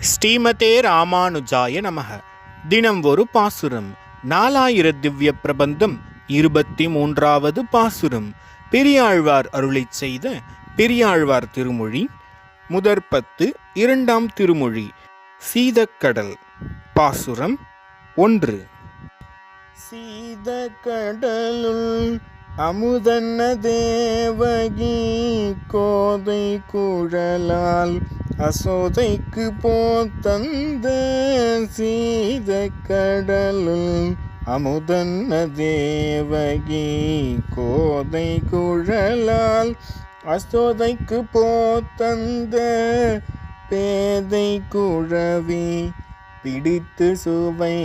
ஸ்ரீமதே ராமானுஜாய நமக. தினம் ஒரு பாசுரம். நாலாயிர திவ்ய பிரபந்தம் இருபத்தி மூன்றாவது பாசுரம். பெரியாழ்வார் அருளை செய்த பெரியாழ்வார் திருமொழி. முதற் பத்து இரண்டாம் திருமொழி. சீதக்கடல். பாசுரம் ஒன்று. சீதக்கடலுள் அமுதன்ன தேவகி கோதை குழலால் அசோதைக்கு போந்த சீத கடலுள் அமுதன்ன தேவகி கோதை குழலால் அசோதைக்கு போத்தந்த பேதை குழவி பிடித்து சுவை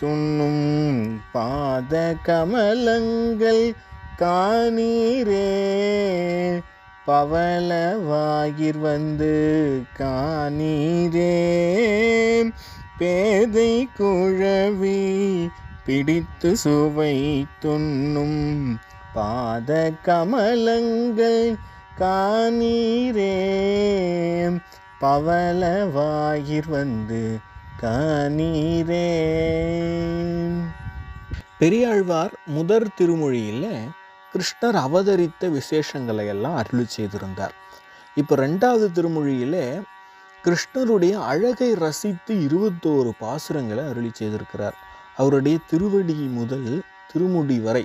துண்ணும் பாத கமலங்கள் காணீரே. பவளவாகிர் வந்து காணீரே. பேதை குழவி பிடித்து சுவை துண்ணும் பாத கமலங்கள் காணீரே. பவளவாயிர் வந்து காணீரே. பெரியாழ்வார் முதற் திருமொழியில் கிருஷ்ணர் அவதரித்த விசேஷங்களை எல்லாம் அருளி செய்திருந்தார். இப்போ ரெண்டாவது திருமொழியில் கிருஷ்ணருடைய அழகை ரசித்து இருபத்தோரு பாசுரங்களை அருளி செய்திருக்கிறார். அவருடைய திருவடி முதல் திருமுடி வரை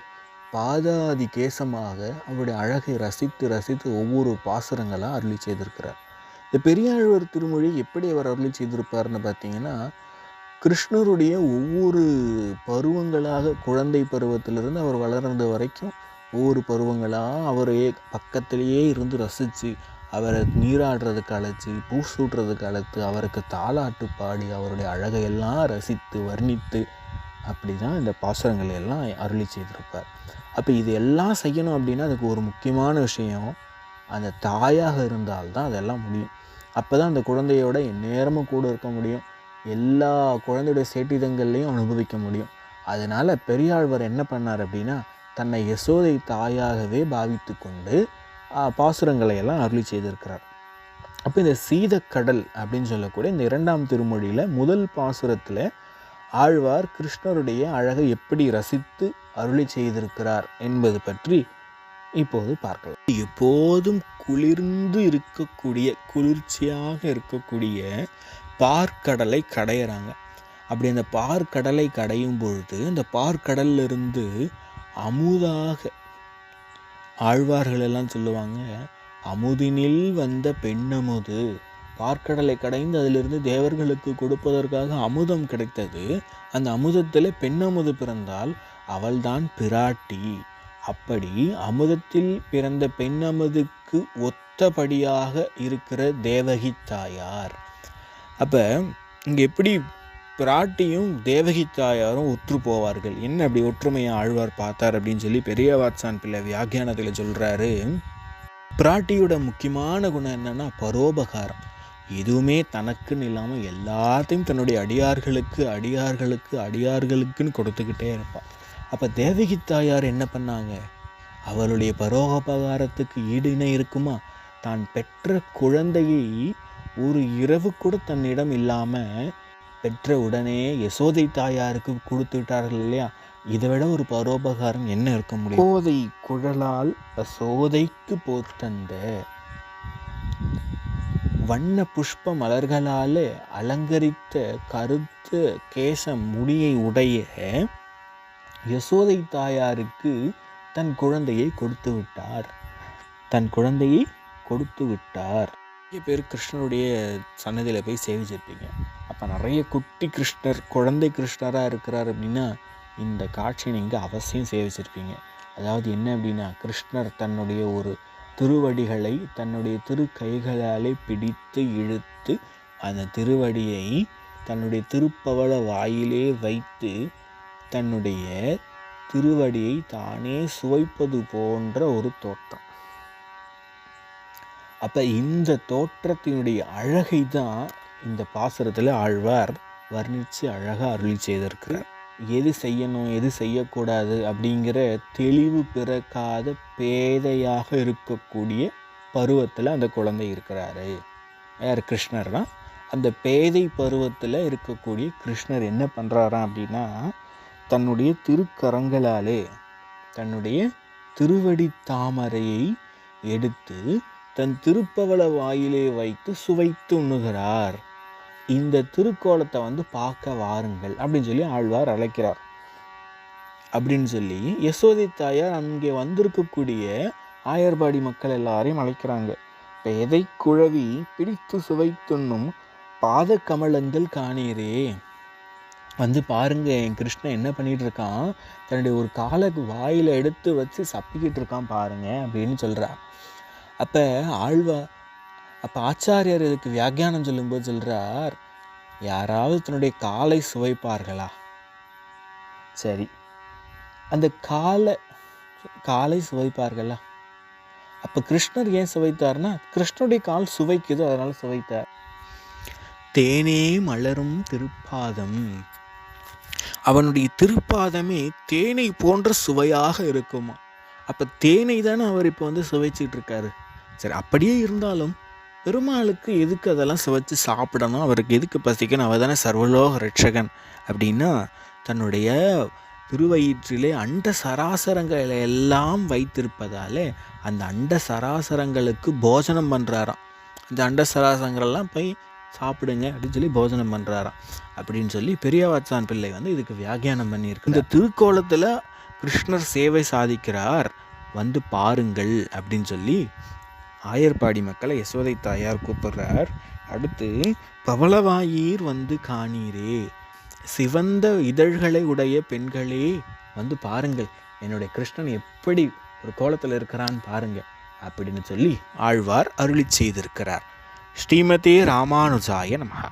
பாதாதி கேசமாக அவருடைய அழகை ரசித்து ரசித்து ஒவ்வொரு பாசுரங்களாக அருளி செய்திருக்கிறார். இந்த பெரியாழ்வர் திருமொழி எப்படி அவர் அருளி செய்திருப்பார்னு பார்த்தீங்கன்னா கிருஷ்ணருடைய ஒவ்வொரு பருவங்களாக குழந்தை பருவத்திலிருந்து அவர் வளர்ந்த வரைக்கும் ஒவ்வொரு பருவங்களாக அவரையே பக்கத்திலேயே இருந்து ரசித்து அவரை நீராடுறதுக்கு அழைச்சி பூ சூட்டுறதுக்கு அழைத்து அவருக்கு தாளாட்டு பாடி அவருடைய அழகையெல்லாம் ரசித்து வர்ணித்து அப்படி தான் இந்த பாசுரங்களை எல்லாம் அருளி செய்திருப்பார். அப்போ இது எல்லாம் செய்யணும் அப்படின்னா அதுக்கு ஒரு முக்கியமான விஷயம் அந்த தாயாக இருந்தால்தான் அதெல்லாம் முடியும். அப்போ தான் அந்த குழந்தையோட நேரமும் கூட இருக்க முடியும். எல்லா குழந்தையுடைய சேட்டிதங்கள்லையும் அனுபவிக்க முடியும். அதனால் பெரியாழ்வர் என்ன பண்ணார் அப்படின்னா தன்னை யசோதை தாயாகவே பாவித்து கொண்டு பாசுரங்களை எல்லாம் அருளி செய்திருக்கிறார். அப்போ இந்த சீதக்கடல் அப்படின்னு சொல்லக்கூடிய இந்த இரண்டாம் திருமொழியில் முதல் பாசுரத்தில் ஆழ்வார் கிருஷ்ணருடைய அழகை எப்படி ரசித்து அருளி செய்திருக்கிறார் என்பது பற்றி இப்போது பார்க்கலாம். எப்போதும் குளிர்ந்து இருக்கக்கூடிய குளிர்ச்சியாக இருக்கக்கூடிய பார்க்கடலை கடையிறாங்க. அப்படி அந்த பார்க்கடலை கடையும் பொழுது அந்த பார்க்கடல்ல இருந்து அமுதாக. ஆழ்வார்கள் எல்லாம் சொல்லுவாங்க அமுதினில் வந்த பெண்ணமுது. பார்க்கடலை கடைந்து அதிலிருந்து தேவர்களுக்கு கொடுப்பதற்காக அமுதம் கிடைத்தது. அந்த அமுதத்தில் பெண்ணமுது பிறந்தால் அவள்தான் பிராட்டி. அப்படி அமுதத்தில் பிறந்த பெண்ணமுதுக்கு ஒத்தபடியாக இருக்கிற தேவகி தாயார். அப்போ இங்கே எப்படி பிராட்டியும் தேவகி தாயாரும் ஒற்று போவார்கள். என்ன அப்படி ஒற்றுமையாக ஆழ்வார் பார்த்தார் அப்படின்னு சொல்லி பெரிய வாட்சான் பிள்ளை வியாக்கியானத்தில் சொல்கிறாரு பிராட்டியோட முக்கியமான குணம் என்னன்னா பரோபகாரம். எதுவுமே தனக்குன்னு இல்லாமல் எல்லாத்தையும் தன்னுடைய அடியார்களுக்கு அடியார்களுக்கு அடியார்களுக்குன்னு கொடுத்துக்கிட்டே இருப்பாள் அப்போ தேவகி தாயார் என்ன பண்ணாங்க? அவளுடைய பரோபகாரத்துக்கு ஈடு இணை இருக்குமா? தான் பெற்ற குழந்தையை ஒரு இரவு கூட தன்னிடம் இல்லாமல் பெற்ற உடனே யசோதை தாயாருக்கு கொடுத்து விட்டார்கள் இல்லையா? இதை விட ஒரு பரோபகாரம் என்ன இருக்க முடியும்? கோதை குழலால் சோதைக்கு போத்தந்த வண்ண புஷ்ப மலர்களால் அலங்கரித்த கருத்த கேச முடியை உடைய யசோதை தாயாருக்கு தன் குழந்தையை கொடுத்து விட்டார். தன் குழந்தையை கொடுத்து விட்டார். நிறைய பேர் கிருஷ்ணருடைய சன்னதியில் போய் சேவிச்சிருப்பீங்க. நிறைய குட்டி கிருஷ்ணர் குழந்தை கிருஷ்ணராக இருக்கிறார் அப்படின்னா இந்த காட்சியை நீங்கள் அவசியம் சேவிச்சிருப்பீங்க. அதாவது என்ன அப்படின்னா கிருஷ்ணர் தன்னுடைய ஒரு திருவடிகளை தன்னுடைய திரு கைகளாலே பிடித்து இழுத்து அந்த திருவடியை தன்னுடைய திருப்பவள வாயிலே வைத்து தன்னுடைய திருவடியை தானே சுவைப்பது போன்ற ஒரு தோற்றம். அப்போ இந்த தோற்றத்தினுடைய அழகை தான் இந்த பாசுரத்தில் ஆழ்வார் வர்ணித்து அழகாக அருளி செய்திருக்கிறார். எது செய்யணும் எது செய்யக்கூடாது அப்படிங்கிற தெளிவு பிறக்காத பேதையாக இருக்கக்கூடிய பருவத்தில் அந்த குழந்தை இருக்கிறாரு. யார்? கிருஷ்ணர்னா அந்த பேதை பருவத்தில் இருக்கக்கூடிய கிருஷ்ணர் என்ன பண்ணுறாராம் அப்படின்னா தன்னுடைய திருக்கரங்களாலே தன்னுடைய திருவடி தாமரையை எடுத்து தன் திருப்பவள வாயிலே வைத்து சுவைத்து உண்ணுகிறார். இந்த திருக்கோலத்தை வந்து பார்க்க வாருங்கள் அப்படின்னு சொல்லி ஆழ்வார் அழைக்கிறார். அப்படின்னு சொல்லி யசோதை தாயார் அங்கே வந்திருக்கக்கூடிய ஆயர்பாடி மக்கள் எல்லாரையும் அழைக்கிறாங்க. பேதை குழவி பிடித்து சுவைத்துண்ணும் பாத கமலங்கள் காணீரே. வந்து பாருங்க என் கிருஷ்ணன் என்ன பண்ணிட்டு இருக்கான்? தன்னுடைய ஒரு காலை வாயில் எடுத்து வச்சு சப்பிக்கிட்டு இருக்கான் பாருங்க அப்படின்னு சொல்கிறா அப்போ ஆழ்வா அப்போ ஆச்சாரியார் இதுக்கு வியாக்கியானம் சொல்லும்போது சொல்கிறார் யாராவது தன்னுடைய காலை சுவைப்பார்களா? சரி. அந்த காலை காலை சுவைப்பார்களா? அப்போ கிருஷ்ணர் ஏன் சுவைத்தார்னா கிருஷ்ணருடைய கால் சுவைக்குது அதனால் சுவைத்தார். தேனே மலரும் திருப்பாதம். அவனுடைய திருப்பாதமே தேனை போன்ற சுவையாக இருக்குமா? அப்போ தேனை தானே அவர் இப்போ வந்து சுவைச்சிட்டு இருக்காரு. சரி அப்படியே இருந்தாலும் பெருமாளுக்கு எதுக்கு அதெல்லாம் சுவைச்சு சாப்பிடணும்? அவருக்கு எதுக்கு பசிக்கணும்? அவர் தானே சர்வலோக ரட்சகன் அப்படின்னா தன்னுடைய திருவயிற்றிலே அண்ட சராசரங்களை எல்லாம் வைத்திருப்பதாலே அந்த அண்ட சராசரங்களுக்கு போஜனம் பண்ணுறாராம் அந்த அண்ட சராசரங்கள்லாம் போய் சாப்பிடுங்க அப்படின்னு சொல்லி போஜனம் பண்ணுறாராம் அப்படின்னு சொல்லி பெரியவாச்சான் பிள்ளை வந்து இதுக்கு வியாக்கியானம் பண்ணியிருக்கு இந்த திருக்கோலத்தில் கிருஷ்ணர் சேவை சாதிக்கிறார். வந்து பாருங்கள் அப்படின்னு சொல்லி ஆயர்பாடி மக்களை யசோதை தாயார் கூப்பிடுறார். அடுத்து பவளவாயீர் வந்து காணீரே. சிவந்த இதழ்களை உடைய பெண்களே வந்து பாருங்கள் என்னுடைய கிருஷ்ணன் எப்படி ஒரு கோலத்தில் இருக்கிறான்னு பாருங்கள் அப்படின்னு சொல்லி ஆழ்வார் அருளி செய்திருக்கிறார். ஸ்ரீமதே ராமானுஜாய நமகா